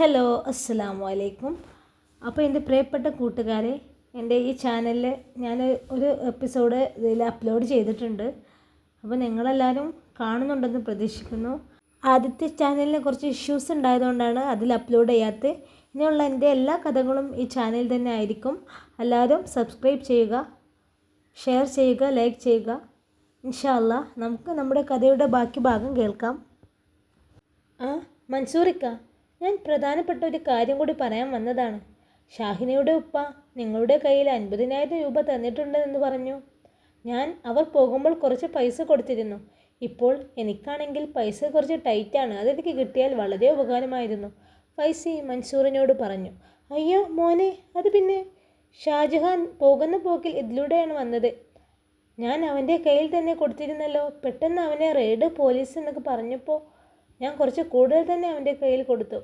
Hello അസ്സലാമു അലൈക്കും അപ്പോൾ എന്റെ പ്രിയപ്പെട്ട കൂട്ടുകാരെ എന്റെ ഈ ചാനലിൽ ഞാൻ ഒരു എപ്പിസോഡ് ഇതിൽ അപ്ലോഡ് ചെയ്തിട്ടുണ്ട്. അപ്പോൾ നിങ്ങളെല്ലാവരും കാണുന്നുണ്ടെന്ന് പ്രതീക്ഷിക്കുന്നു. ആദ്യത്തെ ചാനലിന് കുറച്ച് ഇഷ്യൂസ് ഉണ്ടായതുകൊണ്ടാണ് അതിൽ അപ്ലോഡ് ചെയ്യാത്തത്. ഇനിയുള്ള എന്റെ എല്ലാ കഥകളും ഈ ചാനലിൽ തന്നെ ആയിരിക്കും. എല്ലാവരും സബ്സ്ക്രൈബ് ചെയ്യുക ഷെയർ ചെയ്യുക ലൈക്ക് ചെയ്യുക. ഇൻഷാ അല്ലാ നമുക്ക് നമ്മുടെ കഥയുടെ ബാക്കി ഭാഗം കേൾക്കാം. ആ മൻസൂറിക്ക? ഞാൻ പ്രധാനപ്പെട്ട ഒരു കാര്യം കൂടി പറയാൻ വന്നതാണ്. ഷാഹിനയുടെ ഉപ്പ നിങ്ങളുടെ കയ്യിൽ അൻപതിനായിരം രൂപ തന്നിട്ടുണ്ടെന്ന് പറഞ്ഞു. ഞാൻ അവർ പോകുമ്പോൾ കുറച്ച് പൈസ കൊടുത്തിരുന്നു. ഇപ്പോൾ എനിക്കാണെങ്കിൽ പൈസ കുറച്ച് ടൈറ്റാണ്. അതെനിക്ക് കിട്ടിയാൽ വളരെ ഉപകാരമായിരുന്നു. ഫൈസി മൻസൂറിനോട് പറഞ്ഞു. അയ്യോ മോനെ അത് പിന്നെ ഷാജഹാൻ പോകുന്ന പോക്കിൽ ഇതിലൂടെയാണ് വന്നത്. ഞാൻ അവന്റെ കയ്യിൽ തന്നെ കൊടുത്തിരുന്നല്ലോ. പെട്ടെന്ന് അവനെ റെയ്ഡ് പോലീസ് എന്നൊക്കെ പറഞ്ഞപ്പോൾ ഞാൻ കുറച്ച് കൂടുതൽ തന്നെ അവന്റെ കയ്യിൽ കൊടുത്തു.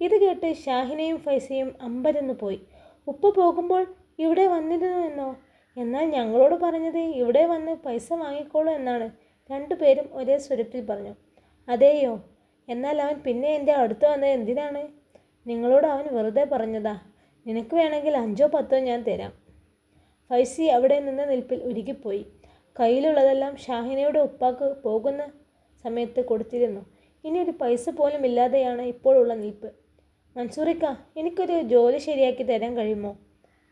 ഇത് കേട്ട് ഷാഹിനയും ഫൈസയും അമ്പരന്ന് പോയി. ഉപ്പ പോകുമ്പോൾ ഇവിടെ വന്നിരുന്നുവെന്നോ എന്നാൽ ഞങ്ങളോട് പറഞ്ഞത് ഇവിടെ വന്ന് പൈസ വാങ്ങിക്കോളൂ എന്നാണ്. രണ്ടുപേരും ഒരേ സ്വരത്തിൽ പറഞ്ഞു. അതേയോ? എന്നാൽ അവൻ പിന്നെ എന്റെ അടുത്ത് വന്നത് എന്തിനാണ്? നിങ്ങളോട് അവൻ വെറുതെ പറഞ്ഞതാ. നിനക്ക് വേണമെങ്കിൽ അഞ്ചോ പത്തോ ഞാൻ തരാം. ഫൈസി അവിടെ നിന്ന് നിൽപ്പിൽ ഉരുകിപ്പോയി. കയ്യിലുള്ളതെല്ലാം ഷാഹിനയുടെ ഉപ്പാക്ക് പോകുന്ന സമയത്ത് കൊടുത്തിരുന്നു. ഇനി ഒരു പൈസ പോലും ഇല്ലാതെയാണ് ഇപ്പോഴുള്ള നിൽപ്പ്. മൻസൂറിക്ക എനിക്കൊരു ജോലി ശരിയാക്കി തരാൻ കഴിയുമോ?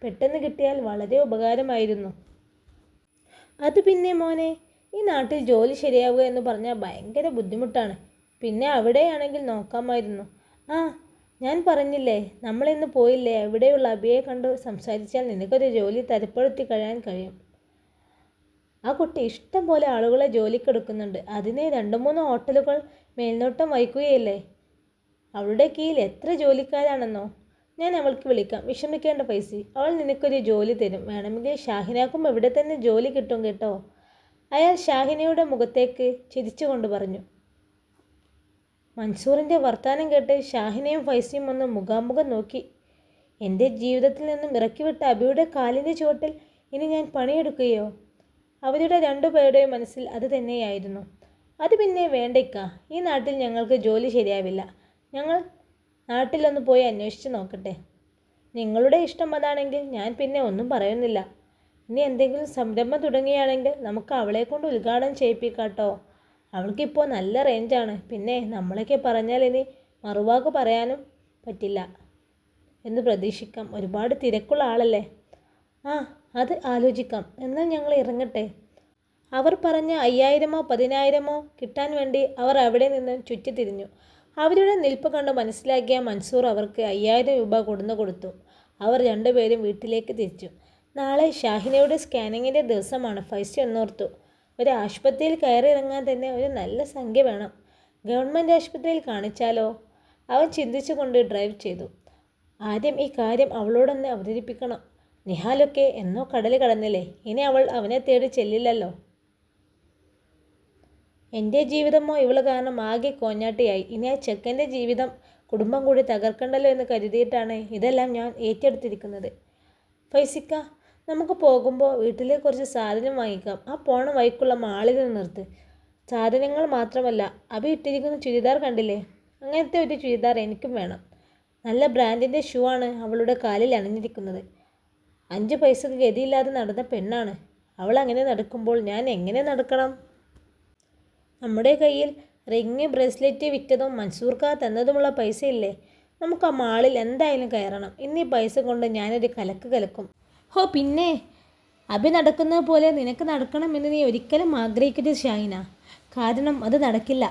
പെട്ടെന്ന് കിട്ടിയാൽ വളരെ ഉപകാരമായിരുന്നു. അത് പിന്നെ മോനെ ഈ നാട്ടിൽ ജോലി ശരിയാവുക എന്ന് പറഞ്ഞാൽ ഭയങ്കര ബുദ്ധിമുട്ടാണ്. പിന്നെ അവിടെയാണെങ്കിൽ നോക്കാമായിരുന്നു. ആ ഞാൻ പറഞ്ഞില്ലേ നമ്മളിന്ന് പോയില്ലേ എവിടെയുള്ള അബിയെ കണ്ട് സംസാരിച്ചാൽ നിനക്കൊരു ജോലി തരപ്പെടുത്തി കഴിയാൻ കഴിയും. ആ കുട്ടി ഇഷ്ടം പോലെ ആളുകളെ ജോലിക്കെടുക്കുന്നുണ്ട്. അതിനെ രണ്ട് മൂന്ന് ഹോട്ടലുകൾ മേൽനോട്ടം വഹിക്കുകയല്ലേ? അവളുടെ കീഴിൽ എത്ര ജോലിക്കാരാണെന്നോ? ഞാൻ അവൾക്ക് വിളിക്കാം. വിഷമിക്കേണ്ട പൈസ അവൾ നിനക്കൊരു ജോലി തരും. വേണമെങ്കിൽ ഷാഹിനാക്കും ഇവിടെ തന്നെ ജോലി കിട്ടും കേട്ടോ. അയാൾ ഷാഹിനയുടെ മുഖത്തേക്ക് ചിരിച്ചുകൊണ്ട് പറഞ്ഞു. മൻസൂറിന്റെ വർത്തമാനം കേട്ട് ഷാഹിനയും ഫൈസിയും ഒന്ന് മുഖാമുഖം നോക്കി. എന്റെ ജീവിതത്തിൽ നിന്നും ഇറക്കിവിട്ട അബിയുടെ കാലിന്റെ ചുവട്ടിൽ ഇനി ഞാൻ പണിയെടുക്കുകയോ? അവരുടെ രണ്ടുപേരുടെയും മനസ്സിൽ അത് തന്നെയായിരുന്നു. അത് പിന്നെ വേണ്ടയ്ക്ക ഈ നാട്ടിൽ ഞങ്ങൾക്ക് ജോലി ശരിയാവില്ല. ഞങ്ങൾ നാട്ടിലൊന്ന് പോയി അന്വേഷിച്ച് നോക്കട്ടെ. നിങ്ങളുടെ ഇഷ്ടം അതാണെങ്കിൽ ഞാൻ പിന്നെ ഒന്നും പറയുന്നില്ല. ഇനി എന്തെങ്കിലും സംരംഭം തുടങ്ങുകയാണെങ്കിൽ നമുക്ക് അവളെ കൊണ്ട് ഉദ്ഘാടനം ചെയ്യിപ്പിക്കാട്ടോ. അവൾക്കിപ്പോൾ നല്ല റേഞ്ചാണ്. പിന്നെ നമ്മളൊക്കെ പറഞ്ഞാൽ ഇനി മറുവാക്ക് പറയാനും പറ്റില്ല. എന്ന് പ്രതീക്ഷിക്കാം. ഒരുപാട് തിരക്കുള്ള ആളല്ലേ? ആ അത് ആലോചിക്കാം. എന്നാൽ ഞങ്ങൾ ഇറങ്ങട്ടെ. അവർ പറഞ്ഞ അയ്യായിരമോ പതിനായിരമോ കിട്ടാൻ വേണ്ടി അവർ അവിടെ നിന്ന് ചുറ്റിത്തിരിഞ്ഞു. അവരുടെ നിൽപ്പ് കണ്ട് മനസ്സിലാക്കിയ മൻസൂർ അവർക്ക് അയ്യായിരം രൂപ കൊടുന്നു കൊടുത്തു. അവർ രണ്ടുപേരും വീട്ടിലേക്ക് തിരിച്ചു. നാളെ ഷാഹിനയുടെ സ്കാനിങ്ങിന്റെ ദിവസമാണ്. ഫൈസി എന്നോർത്തു ഒരു ആശുപത്രിയിൽ കയറി ഇറങ്ങാൻ തന്നെ ഒരു നല്ല സംഖ്യ വേണം. ഗവൺമെന്റ് ആശുപത്രിയിൽ കാണിച്ചാലോ? അവൻ ചിന്തിച്ചുകൊണ്ട് ഡ്രൈവ് ചെയ്തു. ആദ്യം ഈ കാര്യം അവളോടൊന്ന് അവതരിപ്പിക്കണം. നിഹാലൊക്കെ എന്നോ കടൽ കടന്നില്ലേ? ഇനി അവൾ അവനെ തേടി ചെല്ലില്ലല്ലോ. എന്റെ ജീവിതമോ ഇവൾ കാരണം ആകെ കോഞ്ഞാട്ടിയായി. ഇനി ആ ചെക്കന്റെ ജീവിതം കുടുംബം കൂടി തകർക്കണ്ടല്ലോ എന്ന് കരുതിയിട്ടാണ് ഇതെല്ലാം ഞാൻ ഏറ്റെടുത്തിരിക്കുന്നത്. ഫൈസിക്ക നമുക്ക് പോകുമ്പോൾ വീട്ടിലെ കുറച്ച് സാധനം വാങ്ങിക്കാം. ആ പോണ വൈക്കുള്ള മാളിൽ നിർത്ത്. സാധനങ്ങൾ മാത്രമല്ല അഭി ഇട്ടിരിക്കുന്ന ചുരിദാർ കണ്ടില്ലേ? അങ്ങനത്തെ ഒരു ചുരിദാർ എനിക്കും വേണം. നല്ല ബ്രാൻഡിന്റെ ഷൂ ആണ് അവളുടെ കാലിൽ അണിഞ്ഞിരിക്കുന്നത്. അഞ്ച് പൈസക്ക് ഗതിയില്ലാതെ നടന്ന പെണ്ണാണ്. അവൾ അങ്ങനെ നടക്കുമ്പോൾ ഞാൻ എങ്ങനെ നടക്കണം? നമ്മുടെ കയ്യിൽ റിങ് ബ്രേസ്ലെറ്റ് വിറ്റതും മൻസൂർക്ക തന്നതുമുള്ള പൈസ ഇല്ലേ നമുക്ക് ആ മാളിൽ എന്തായാലും കയറണം. ഇന്നീ പൈസ കൊണ്ട് ഞാനൊരു കലക്ക് കലക്കും. ഹോ പിന്നെ? അഭി നടക്കുന്നത് പോലെ നിനക്ക് നടക്കണമെന്ന് നീ ഒരിക്കലും ആഗ്രഹിക്കരുത് ഷായിന കാരണം അത് നടക്കില്ല.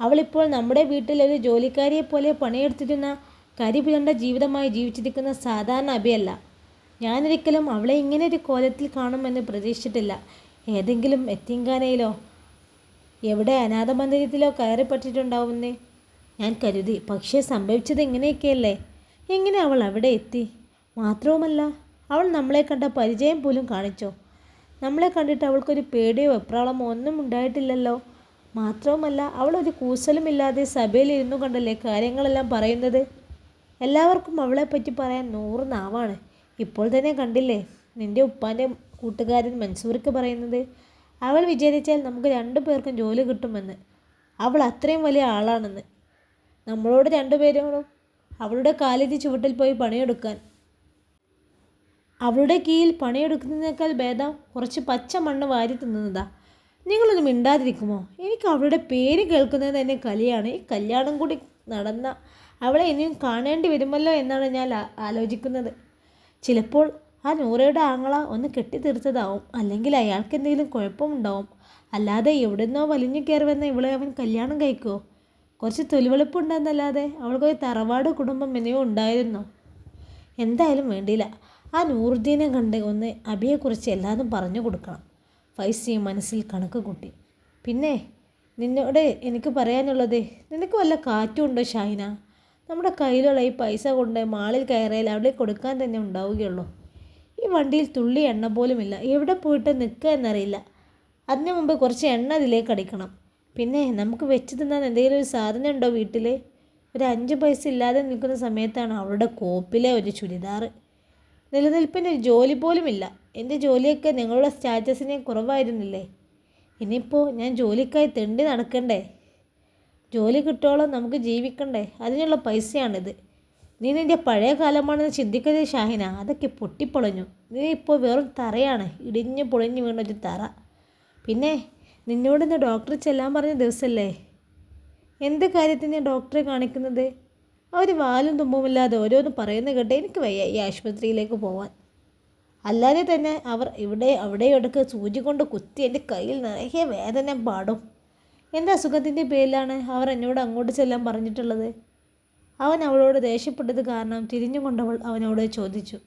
അവളിപ്പോൾ നമ്മുടെ വീട്ടിലൊരു ജോലിക്കാരിയെ പോലെ പണിയെടുത്തിരുന്ന കരിപുരണ്ട ജീവിതമായി ജീവിച്ചിരിക്കുന്ന സാധാരണ അഭിയല്ല. ഞാനൊരിക്കലും അവളെ ഇങ്ങനെ ഒരു കോലത്തിൽ കാണുമെന്ന് പ്രതീക്ഷിച്ചിട്ടില്ല. ഏതെങ്കിലും എത്തിങ്കാനയിലോ എവിടെ അനാഥ മന്ദിരത്തിലോ കയറിപ്പറ്റിട്ടുണ്ടാവുമെന്ന് ഞാൻ കരുതി പക്ഷേ സംഭവിച്ചത് ഇങ്ങനെയൊക്കെയല്ലേ? എങ്ങനെ അവൾ അവിടെ എത്തി? മാത്രവുമല്ല അവൾ നമ്മളെ കണ്ട പരിചയം പോലും കാണിച്ചോ? നമ്മളെ കണ്ടിട്ട് അവൾക്കൊരു പേടിയോ വെപ്രാളമോ ഒന്നും ഉണ്ടായിട്ടില്ലല്ലോ. മാത്രവുമല്ല അവൾ ഒരു കൂസലുമില്ലാതെ സഭയിലിരുന്നു കണ്ടല്ലേ കാര്യങ്ങളെല്ലാം പറയുന്നത്? എല്ലാവർക്കും അവളെപ്പറ്റി പറയാൻ നൂറ് നാവാണ്. ഇപ്പോൾ തന്നെ കണ്ടില്ലേ നിന്റെ ഉപ്പാന്റെ കൂട്ടുകാരൻ മൻസൂർക്ക് പറയുന്നത്? അവൾ വിചാരിച്ചാൽ നമുക്ക് രണ്ടു പേർക്കും ജോലി കിട്ടുമെന്ന്. അവൾ അത്രയും വലിയ ആളാണെന്ന്. നമ്മളോട് രണ്ടുപേരോടും അവളുടെ കാലിന്റെ ചുവട്ടിൽ പോയി പണിയെടുക്കാൻ. അവളുടെ കീഴിൽ പണിയെടുക്കുന്നതിനേക്കാൾ ഭേദം കുറച്ച് പച്ച മണ്ണ് വാരി തിന്നുന്നതാ. നിങ്ങളൊന്ന് മിണ്ടാതിരിക്കുമോ? എനിക്ക് അവളുടെ പേര് കേൾക്കുന്നത് തന്നെ കലിയാണ്. ഈ കല്യാണം കൂടി നടന്ന അവളെ ഇനിയും കാണേണ്ടി വരുമല്ലോ എന്നാണ് ഞാൻ ആലോചിക്കുന്നത്. ചിലപ്പോൾ ആ നൂറയുടെ ആങ്ങള ഒന്ന് കെട്ടിത്തെറിച്ചതാവും അല്ലെങ്കിൽ അയാൾക്ക് എന്തെങ്കിലും കുഴപ്പമുണ്ടാവും. അല്ലാതെ എവിടുന്നോ വലിഞ്ഞു കയറുമെന്ന് ഇവളെ അവൻ കല്യാണം കഴിക്കുമോ കുറച്ച് തൊലിവെളുപ്പുണ്ടെന്നല്ലാതെ അവൾക്കൊരു തറവാട് കുടുംബം എന്നിവ ഉണ്ടായിരുന്നോ? എന്തായാലും വേണ്ടിയില്ല. ആ നൂറുദ്ദീനെ കണ്ട് ഒന്ന് അബിയെക്കുറിച്ച് എല്ലാതും പറഞ്ഞു കൊടുക്കണം. ഫൈസി മനസ്സിൽ കണക്ക് കൂട്ടി. പിന്നെ നിന്നോട് എനിക്ക് പറയാനുള്ളത് നിനക്ക് വല്ല കാറ്റും ഉണ്ടോ ഷാഹിന നമ്മുടെ കയ്യിലുള്ള ഈ പൈസ കൊണ്ട് മാളിൽ കയറിയാൽ അവിടെ കൊടുക്കാൻ തന്നെ ഉണ്ടാവുകയുള്ളൂ. ഈ വണ്ടിയിൽ തുള്ളി എണ്ണ പോലുമില്ല. എവിടെ പോയിട്ട് നിൽക്കുക എന്നറിയില്ല. അതിനു മുമ്പ് കുറച്ച് എണ്ണ അതിലേക്ക് അടിക്കണം. പിന്നെ നമുക്ക് വെച്ച് തിന്നാൻ എന്തെങ്കിലും ഒരു സാധനം ഉണ്ടോ വീട്ടിൽ ഒരു അഞ്ച് പൈസ ഇല്ലാതെ നിൽക്കുന്ന സമയത്താണ് അവളുടെ കോപ്പിലെ ഒരു ചുരിദാർ നിലനിൽപ്പിന് ഒരു ജോലി പോലുമില്ല. എന്റെ ജോലിയൊക്കെ നിങ്ങളുടെ സ്റ്റാറ്റസിനെ കുറവായിരുന്നില്ലേ? ഇനിയിപ്പോൾ ഞാൻ ജോലിക്കായി തെണ്ടി നടക്കണ്ടേ? ജോലി കിട്ടുവോളം നമുക്ക് ജീവിക്കണ്ടേ? അതിനുള്ള പൈസയാണിത്. നീ നിന്റെ പഴയ കാലമാണെന്ന് ചിന്തിക്കരുത് ഷാഹിന. അതൊക്കെ പൊട്ടിപ്പൊളഞ്ഞു. നീ ഇപ്പോൾ വെറും തറയാണ്. ഇടിഞ്ഞു പൊളിഞ്ഞു വീണൊരു തറ. പിന്നെ നിന്നോട് ഇന്ന് ഡോക്ടറെ ചെല്ലാൻ പറഞ്ഞ ദിവസമല്ലേ എന്ത് കാര്യത്തിന് ഡോക്ടറെ കാണിക്കുന്നത്? അവർ വാലും തുമ്പുമില്ലാതെ ഓരോന്ന് പറയുന്നത് കേട്ട് എനിക്ക് വയ്യ ഈ ആശുപത്രിയിലേക്ക് പോവാൻ. അല്ലാതെ തന്നെ അവർ ഇവിടെ അവിടെ എടുക്ക സൂചി കൊണ്ട് കുത്തി എന്റെ കയ്യിൽ നിറയെ വേദന പാടും. എന്റെ അസുഖത്തിന്റെ പേരിലാണ് അവർ എന്നോട് അങ്ങോട്ട് ചെല്ലാൻ പറഞ്ഞിട്ടുള്ളത്? അവൻ അവളോട് ദേഷ്യപ്പെട്ടത് കാരണം തിരിഞ്ഞുകൊണ്ടവൾ അവനോട് ചോദിച്ചു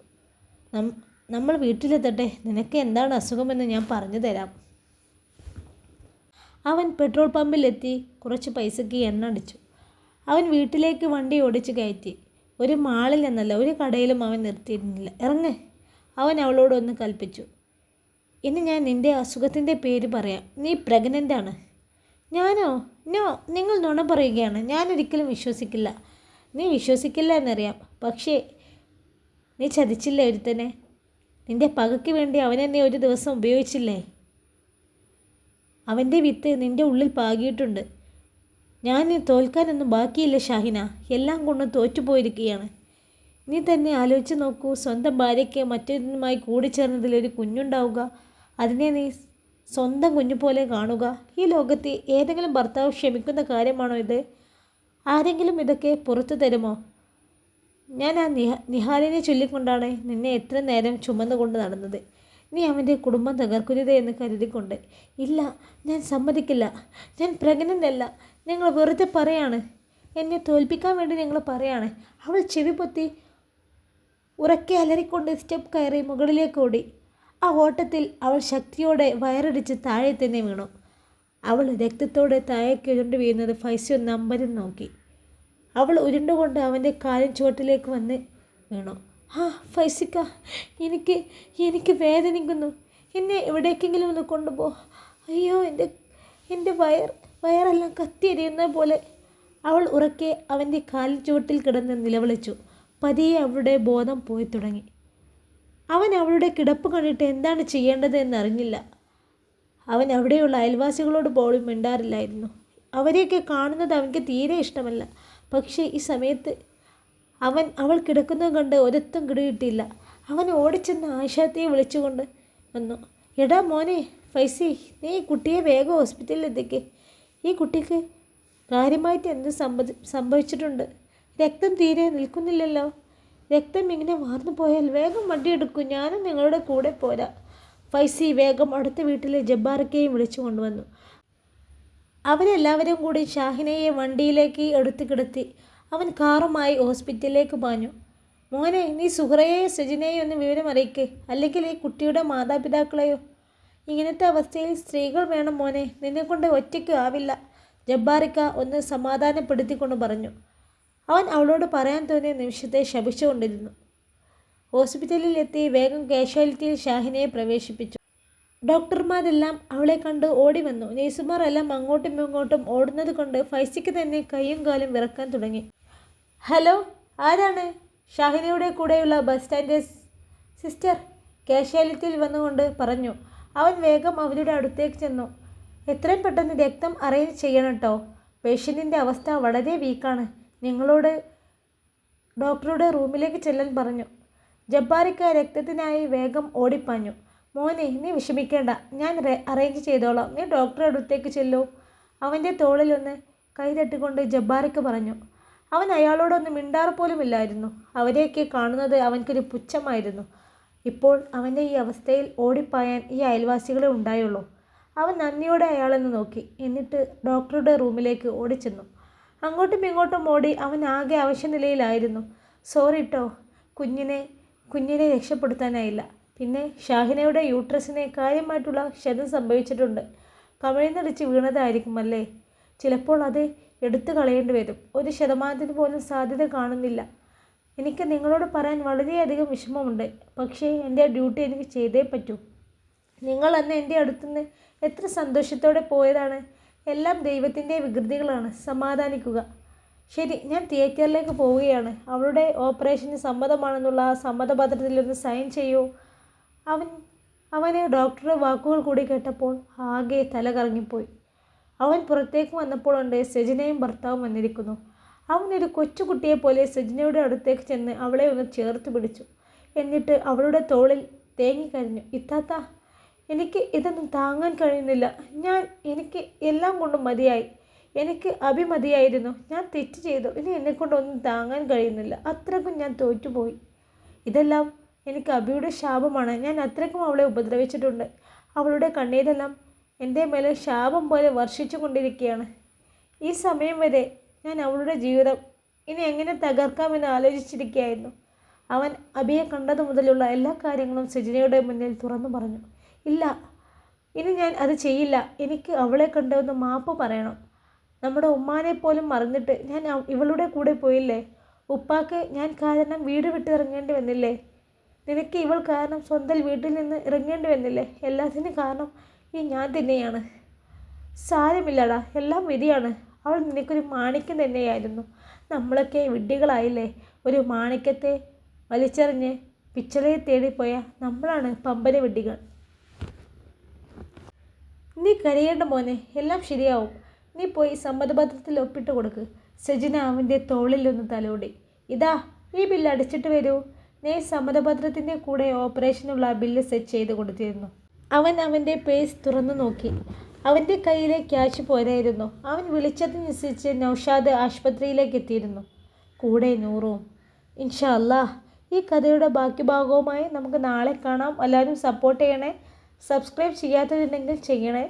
നമ്മൾ വീട്ടിലെത്തട്ടെ നിനക്ക് എന്താണ് അസുഖമെന്ന് ഞാൻ പറഞ്ഞു തരാം. അവൻ പെട്രോൾ പമ്പിലെത്തി കുറച്ച് പൈസയ്ക്ക് എണ്ണ അടിച്ചു. അവൻ വീട്ടിലേക്ക് വണ്ടി ഓടിച്ച് കയറ്റി. ഒരു മാളിൽ എന്നല്ല ഒരു കടയിലും അവൻ നിർത്തിയിരുന്നില്ല. ഇറങ്ങ് അവൻ അവളോടൊന്ന് കൽപ്പിച്ചു. ഇനി ഞാൻ നിന്റെ അസുഖത്തിന്റെ പേര് പറയാം. നീ പ്രഗ്നന്റ് ആണ് ഞാനോ? നോ നിങ്ങൾ നുണ പറയുകയാണ്. ഞാനൊരിക്കലും വിശ്വസിക്കില്ല. നീ വിശ്വസിക്കില്ല എന്നറിയാം പക്ഷേ നീ ചതിച്ചില്ലേ ഒരുത്തനെ? നിന്റെ പകയ്ക്ക് വേണ്ടി അവനെ നീ ഒരു ദിവസം ഉപയോഗിച്ചില്ലേ? അവന്റെ വിത്ത് നിന്റെ ഉള്ളിൽ പാകിയിട്ടുണ്ട്. ഞാൻ തോൽക്കാനൊന്നും ബാക്കിയില്ല ഷാഹിന. എല്ലാം കൊണ്ടും തോറ്റുപോയിരിക്കുകയാണ്. നീ തന്നെ ആലോചിച്ച് നോക്കൂ സ്വന്തം ഭാര്യയ്ക്ക് മറ്റൊരുമായി കൂടിച്ചേർന്നതിൽ ഒരു കുഞ്ഞുണ്ടാവുക. അതിനെ നീ സ്വന്തം കുഞ്ഞു പോലെ കാണുക. ഈ ലോകത്തെ ഏതെങ്കിലും ഭർത്താവ് ക്ഷമിക്കുന്ന കാര്യമാണോ ഇത്? ആരെങ്കിലും ഇതൊക്കെ പുറത്തു തരുമോ? ഞാൻ ആ നിഹ നിഹാലിനെ ചൊല്ലിക്കൊണ്ടാണ് നിന്നെ എത്ര നേരം ചുമന്നുകൊണ്ട് നടന്നത്. നീ അവന്റെ കുടുംബം തകർക്കരുത് എന്ന് കരുതിക്കൊണ്ട്. ഇല്ല ഞാൻ സമ്മതിക്കില്ല. ഞാൻ പ്രഗ്നന്റ് അല്ല നിങ്ങൾ വെറുതെ പറയാണ്. എന്നെ തോൽപ്പിക്കാൻ വേണ്ടി നിങ്ങൾ പറയാണ്. അവൾ ചെവി പൊത്തി ഉറക്കെ അലറിക്കൊണ്ട് സ്റ്റെപ്പ് കയറി മുകളിലേക്ക് ഓടി. ആ ഓട്ടത്തിൽ അവൾ ശക്തിയോടെ വയറടിച്ച് താഴെ തന്നെ വീണു. അവൾ രക്തത്തോടെ താഴേക്ക് ഉരുണ്ടു വീഴുന്നത് ഫൈസി നമ്പരും നോക്കി. അവൾ ഉരുണ്ടുകൊണ്ട് അവന്റെ കാലിൻ ചുവട്ടിലേക്ക് വന്ന് വീണു. ആ ഫൈസിക്ക എനിക്ക് എനിക്ക് വേദനിക്കുന്നു. എന്നെ എവിടേക്കെങ്കിലും ഒന്ന് കൊണ്ടുപോ. അയ്യോ എന്റെ എന്റെ വയർ വയറെല്ലാം കത്തിയെരിയുന്ന പോലെ. അവൾ ഉറക്കെ അവന്റെ കാലിൽ ചുവട്ടിൽ കിടന്ന് നിലവിളിച്ചു. പതിയെ അവളുടെ ബോധം പോയി തുടങ്ങി. അവൻ അവളുടെ കിടപ്പ് കണ്ടിട്ട് എന്താണ് ചെയ്യേണ്ടത് എന്നറിഞ്ഞില്ല അവൻ അവിടെയുള്ള അയൽവാസികളോട് പോലും മിണ്ടാറില്ലായിരുന്നു. അവരെയൊക്കെ കാണുന്നത് അവൻക്ക് തീരെ ഇഷ്ടമല്ല. പക്ഷേ ഈ സമയത്ത് അവൻ അവൾ കിടക്കുന്നത് കണ്ട് ഒരത്തും കിടികിട്ടിയില്ല അവൻ ഓടിച്ചെന്ന് ആശാത്തിയെ വിളിച്ചുകൊണ്ട് വന്നു. എടാ മോനെ ഫൈസി നീ ഈ കുട്ടിയെ വേഗം ഹോസ്പിറ്റലിൽ എത്തിക്ക്. ഈ കുട്ടിക്ക് കാര്യമായിട്ട് എന്ത് സംഭവി സംഭവിച്ചിട്ടുണ്ട്? രക്തം തീരെ നിൽക്കുന്നില്ലല്ലോ. രക്തം ഇങ്ങനെ വാർന്നു പോയാൽ വേഗം വണ്ടി എടുക്കും ഞാനും നിങ്ങളുടെ കൂടെ പോരാ. ഫൈസി വേഗം അടുത്ത വീട്ടിലെ ജബ്ബാറക്കയും വിളിച്ചു കൊണ്ടുവന്നു. അവരെല്ലാവരും കൂടി ഷാഹിനയെ വണ്ടിയിലേക്ക് എടുത്തു കിടത്തി അവൻ കാറുമായി ഹോസ്പിറ്റലിലേക്ക് പാഞ്ഞു. മോനെ നീ സുഹറയെയോ സജിനെയോ ഒന്ന് വിവരം അറിയിക്കേ. അല്ലെങ്കിൽ ഈ കുട്ടിയുടെ മാതാപിതാക്കളെയോ? ഇങ്ങനത്തെ അവസ്ഥയിൽ സ്ത്രീകൾ വേണം മോനെ. നിന്നെക്കൊണ്ട് ഒറ്റയ്ക്ക് ആവില്ല. ജബ്ബാറിക്ക ഒന്ന് സമാധാനപ്പെടുത്തിക്കൊണ്ട് പറഞ്ഞു. അവൻ അവളോട് പറയാൻ തോന്നിയ നിമിഷത്തെ ശപിച്ചുകൊണ്ടിരുന്നു. ഹോസ്പിറ്റലിൽ എത്തി വേഗം കാഷ്വാലിറ്റിയിൽ ഷാഹിനയെ പ്രവേശിപ്പിച്ചു. ഡോക്ടർമാരെല്ലാം അവളെ കണ്ട് ഓടി വന്നു. നേഴ്സുമാർ എല്ലാം അങ്ങോട്ടും ഇങ്ങോട്ടും ഓടുന്നത് കൊണ്ട് ഫൈസിക്ക് തന്നെ കൈയും കാലും വിറക്കാൻ തുടങ്ങി. ഹലോ ആരാണ്? ഷാഹിനയുടെ കൂടെയുള്ള ബസ് സ്റ്റാൻഡ് സിസ്റ്റർ കാഷ്വാലിറ്റിയിൽ വന്നുകൊണ്ട് പറഞ്ഞു. അവൻ വേഗം അവരുടെ അടുത്തേക്ക് ചെന്നു. എത്രയും പെട്ടെന്ന് രക്തം അറേഞ്ച് ചെയ്യണം കേട്ടോ പേഷ്യന്റിന്റെ അവസ്ഥ വളരെ വീക്കാണ്. നിങ്ങളോട് ഡോക്ടറുടെ റൂമിലേക്ക് ചെല്ലാൻ പറഞ്ഞു. ജബ്ബാറിക്ക രക്തത്തിനായി വേഗം ഓടിപ്പാഞ്ഞു. മോനെ നീ വിഷമിക്കേണ്ട. ഞാൻ അറേഞ്ച് ചെയ്തോളാം. നീ ഡോക്ടറെ അടുത്തേക്ക് ചെല്ലൂ. അവന്റെ തോളിലൊന്ന് കൈതട്ടിക്കൊണ്ട് ജബ്ബാരിക്ക് പറഞ്ഞു. അവൻ അയാളോടൊന്ന് മിണ്ടാറ് പോലുമില്ലായിരുന്നു. അവരെയൊക്കെ കാണുന്നത് അവൻക്കൊരു പുച്ഛമായിരുന്നു. ഇപ്പോൾ അവന്റെ ഈ അവസ്ഥയിൽ ഓടിപ്പായാൻ ഈ അയൽവാസികളെ ഉണ്ടായുള്ളൂ. അവൻ നന്ദിയോടെ അയാളെന്ന് നോക്കി. എന്നിട്ട് ഡോക്ടറുടെ റൂമിലേക്ക് ഓടിച്ചെന്നു. അങ്ങോട്ടും ഇങ്ങോട്ടും ഓടി അവൻ ആകെ അവശനിലയിലായിരുന്നു. സോറി കേട്ടോ കുഞ്ഞിനെ. കുഞ്ഞിനെ രക്ഷപ്പെടുത്താനായില്ല. പിന്നെ ഷാഹിനയുടെ യൂട്രസിനെ കാര്യമായിട്ടുള്ള ക്ഷതം സംഭവിച്ചിട്ടുണ്ട്. കമിഴ്ന്നടിച്ച് വീണതായിരിക്കും അല്ലേ ചിലപ്പോൾ അത് എടുത്തു കളയേണ്ടി വരും. ഒരു ശതമാനത്തിന് പോലും സാധ്യത കാണുന്നില്ല. എനിക്ക് നിങ്ങളോട് പറയാൻ വളരെയധികം വിഷമമുണ്ട്. പക്ഷേ എന്റെ ഡ്യൂട്ടി എനിക്ക് ചെയ്തേ പറ്റൂ. നിങ്ങൾ അന്ന് എന്റെ അടുത്തുനിന്ന് എത്ര സന്തോഷത്തോടെ പോയതാണ്? എല്ലാം ദൈവത്തിന്റെ വികൃതികളാണ്. സമാധാനിക്കുക. ശരി ഞാൻ തിയേറ്ററിലേക്ക് പോവുകയാണ്. അവളുടെ ഓപ്പറേഷന് സമ്മതമാണെന്നുള്ള സമ്മതപത്രത്തിലൊന്ന് സൈൻ ചെയ്യൂ. അവൻ അവന് ഡോക്ടറുടെ വാക്കുകൾ കൂടി കേട്ടപ്പോൾ ആകെ തല കറങ്ങിപ്പോയി അവൻ പുറത്തേക്ക് വന്നപ്പോഴുണ്ട് സെജിനയും ഭർത്താവും വന്നിരിക്കുന്നു. അവനൊരു കൊച്ചുകുട്ടിയെ പോലെ സെജിനയുടെ അടുത്തേക്ക് ചെന്ന് അവളെ ഒന്ന് ചേർത്ത് പിടിച്ചു. എന്നിട്ട് അവളുടെ തോളിൽ തേങ്ങിക്കരഞ്ഞു ഇത്താത്ത എനിക്ക് ഇതൊന്നും താങ്ങാൻ കഴിയുന്നില്ല. ഞാൻ എനിക്ക് എല്ലാം കൊണ്ടും മതിയായി. എനിക്ക് അഭിമതിയായിരുന്നു. ഞാൻ തെറ്റ് ചെയ്തു. ഇനി എന്നെക്കൊണ്ടൊന്നും താങ്ങാൻ കഴിയുന്നില്ല. അത്രക്കും ഞാൻ തോറ്റുപോയി. ഇതെല്ലാം എനിക്ക് അഭിയുടെ ശാപമാണ്. ഞാൻ അത്രക്കും അവളെ ഉപദ്രവിച്ചിട്ടുണ്ട്. അവളുടെ കണ്ണീരെല്ലാം എന്റെ മേലെ ശാപം പോലെ വർഷിച്ചു കൊണ്ടിരിക്കുകയാണ്. ഈ സമയം വരെ ഞാൻ അവളുടെ ജീവിതം ഇനി എങ്ങനെ തകർക്കാമെന്ന് ആലോചിച്ചിരിക്കുകയായിരുന്നു. അവൻ അഭിയെ കണ്ടത് മുതലുള്ള എല്ലാ കാര്യങ്ങളും സജിനയുടെ മുന്നിൽ തുറന്നു പറഞ്ഞു. ഇല്ല ഇനി ഞാൻ അത് ചെയ്യില്ല. എനിക്ക് അവളെ കണ്ടതെന്ന് മാപ്പ് പറയണം. നമ്മുടെ ഉമ്മാനെ പോലും മറന്നിട്ട് ഞാൻ ഇവളുടെ കൂടെ പോയില്ലേ? ഉപ്പാക്ക് ഞാൻ കാരണം വീട് വിട്ട് ഇറങ്ങേണ്ടി വന്നില്ലേ? നിനക്ക് ഇവൾ കാരണം സ്വന്തം വീട്ടിൽ നിന്ന് ഇറങ്ങേണ്ടി വന്നില്ലേ? എല്ലാത്തിനും കാരണം ഈ ഞാൻ തന്നെയാണ്. സാരമില്ലടാ എല്ലാം വിധിയാണ്. അവൾ നിനക്കൊരു മാണിക്യം തന്നെയായിരുന്നു. നമ്മളൊക്കെ വിഡ്ഢികളായില്ലേ? ഒരു മാണിക്യത്തെ വലിച്ചെറിഞ്ഞ് പിച്ചളയെ തേടിപ്പോയ നമ്മളാണ് പമ്പര വിഡ്ഢികൾ. നീ കരയേണ്ട മോനെ എല്ലാം ശരിയാവും. നീ പോയി സമ്മതപത്രത്തിൽ ഒപ്പിട്ട് കൊടുക്ക്. സജിന അവന്റെ തോളിലൊന്ന് തലോടി. ഇതാ ഈ ബില്ല് അടിച്ചിട്ട് വരൂ. നീ സമ്മതപത്രത്തിന്റെ കൂടെ ഓപ്പറേഷനുള്ള ബില്ല് സെറ്റ് ചെയ്ത് കൊടുത്തിരുന്നു. അവൻ അവന്റെ പേസ് തുറന്നു നോക്കി. അവന്റെ കയ്യിലെ ക്യാഷ് പോരായിരുന്നു. അവൻ വിളിച്ചതിനനുസരിച്ച് നൗഷാദ് ആശുപത്രിയിലേക്ക് എത്തിയിരുന്നു. കൂടെ നൂറും. ഇൻഷാ അല്ലാ ഈ കഥയുടെ ബാക്കി ഭാഗവുമായി നമുക്ക് നാളെ കാണാം. എല്ലാവരും സപ്പോർട്ട് ചെയ്യണേ. സബ്സ്ക്രൈബ് ചെയ്യാത്തതുണ്ടെങ്കിൽ ചെയ്യണേ.